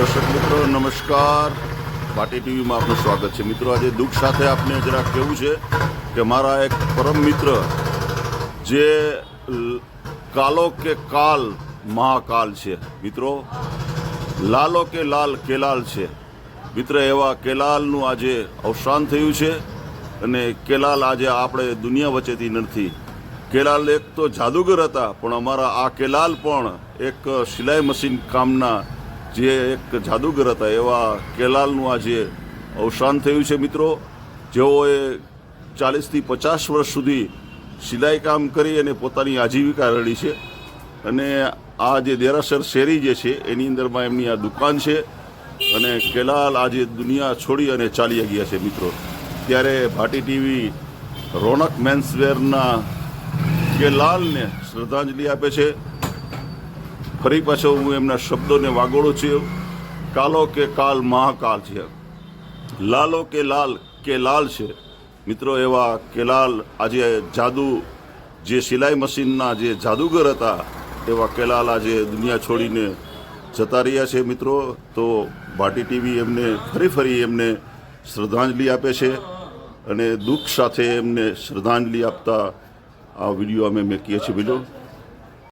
દર્શક મિત્રો, નમસ્કાર. પાટી ટીવીમાં આપનું સ્વાગત છે. મિત્રો, આજે દુઃખ સાથે આપને જરા કહેવું છે કે મારા એક પરમ મિત્ર જે કાલો કે કાલ મહાકાલ છે. મિત્રો, લાલો કે લાલ કેલાલ છે. મિત્ર, એવા કેલાલનું આજે અવસાન થયું છે અને કેલાલ આજે આપણે દુનિયા વચ્ચેથી નથી. કેલાલ એક તો જાદુગર હતા, પણ અમારા આ કેલાલ પણ એક સિલાઈ મશીન કામના જે એક જાદુગર હતા, એવા કેલાલનું આજે અવસાન થયું છે મિત્રો, જેઓએ ચાલીસથી પચાસ વર્ષ સુધી સિલાઈ કામ કરી અને પોતાની આજીવિકા રળી છે. અને આ જે દેરાસર શેરી જે છે, એની અંદરમાં એમની આ દુકાન છે. અને કેલાલ આજે દુનિયા છોડી અને ચાલી ગયા છે મિત્રો. ત્યારે ભાટી ટીવી રોનક મેન્સવેરના કેલાલને શ્રદ્ધાંજલિ આપે છે. ફરી પાછો હું એમના શબ્દોને વાગોળું છું. કાલો કે કાલ મહાકાલ છે. લાલો કે લાલ કે લાલ છે. મિત્રો, એવા કેલાલ આજે જાદુ જે સિલાઈ મશીનના જે જાદુગર હતા, એવા કેલાલ આજે દુનિયા છોડીને જતા રહ્યા છે મિત્રો. તો ભાટી ટીવી એમને ફરી ફરી એમને શ્રદ્ધાંજલિ આપે છે અને દુઃખ સાથે એમને શ્રદ્ધાંજલિ આપતા આ વીડિયો અમે મેં કહીએ છીએ. બીજો